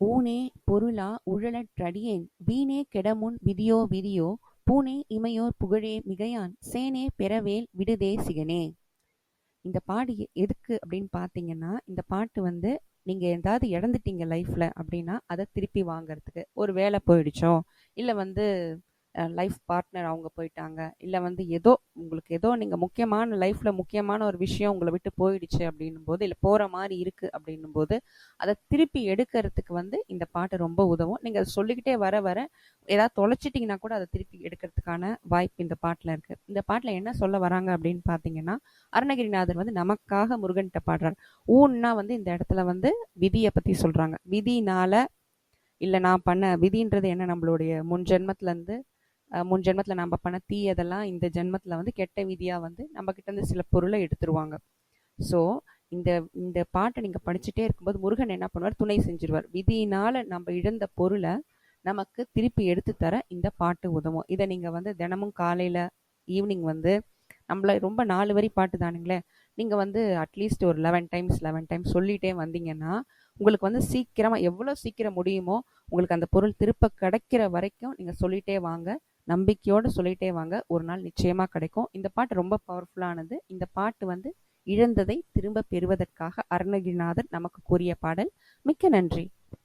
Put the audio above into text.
ஊனே பொருளா உழலற்றடியேன் வீணே கெடமுன் விதியோ விதியோ பூனே இமையோர் புகழே மிகையான். சேனே பெறவேல் விடுதே சிகனே. இந்த பாடு எதுக்கு அப்படின்னு பார்த்தீங்கன்னா இந்த பாட்டு வந்து நீங்கள் ஏதாவது இழந்துட்டீங்க லைஃப்பில் அப்படின்னா அதை திருப்பி வாங்குறதுக்கு. ஒரு வேலை போயிடுச்சோ? இல்லை வந்து லைஃப் பார்ட்னர் அவங்க போயிட்டாங்க. இல்லை வந்து ஏதோ உங்களுக்கு ஏதோ நீங்கள் முக்கியமான லைஃப்பில் முக்கியமான ஒரு விஷயம் உங்களை விட்டு போயிடுச்சு அப்படின்னும் போது இல்லை போகிற மாதிரி இருக்குது அப்படின்னும் போது அதை திருப்பி எடுக்கிறதுக்கு வந்து இந்த பாட்டு ரொம்ப உதவும். நீங்கள் அதை சொல்லிக்கிட்டே வர வர ஏதாவது தொலைச்சிட்டிங்கன்னா கூட அதை திருப்பி எடுக்கிறதுக்கான வாய்ப்பு இந்த பாட்டில் இருக்குது இந்த பாட்டில் என்ன சொல்ல வராங்க அப்படின்னு பார்த்தீங்கன்னா அருணகிரிநாதர் வந்து நமக்காக முருகன்கிட்ட பாடுறார். ஊன்னா வந்து இந்த இடத்துல வந்து விதியை பற்றி சொல்கிறாங்க விதினால இல்லை நான் பண்ண விதின்றது என்ன நம்மளுடைய முன் ஜென்மத்துலேருந்து முன் ஜென்மத்தில் நம்ம பண்ண தீயதெல்லாம் இந்த ஜென்மத்தில் வந்து கெட்ட விதியாக வந்து நம்ம கிட்ட இருந்து சில பொருளை எடுத்துருவாங்க. ஸோ இந்த இந்த பாட்டை நீங்கள் படிச்சுட்டே இருக்கும்போது முருகன் என்ன பண்ணுவார்? துணை செஞ்சிருவார். விதியினால் நம்ம இழந்த பொருளை நமக்கு திருப்பி எடுத்து தர இந்த பாட்டு உதவும். இதை நீங்கள் வந்து தினமும் காலையில் ஈவினிங் வந்து நம்மள ரொம்ப நாலு வரி பாட்டு தானுங்களே நீங்கள் வந்து அட்லீஸ்ட் ஒரு லெவன் டைம்ஸ் லெவன் டைம்ஸ் சொல்லிகிட்டே வந்தீங்கன்னா உங்களுக்கு வந்து சீக்கிரமாக எவ்வளோ சீக்கிரம் முடியுமோ உங்களுக்கு அந்த பொருள் திருப்ப கிடைக்கிற வரைக்கும் நீங்கள் சொல்லிகிட்டே வாங்க. நம்பிக்கையோடு சொல்லிகிட்டே வாங்க. ஒரு நாள் நிச்சயமாக கிடைக்கும். இந்த பாட்டு ரொம்ப பவர்ஃபுல்லானது இந்த பாட்டு வந்து இழந்ததை திரும்ப பெறுவதற்காக அருணகிரிநாதர் நமக்கு கூறிய பாடல். மிக்க நன்றி.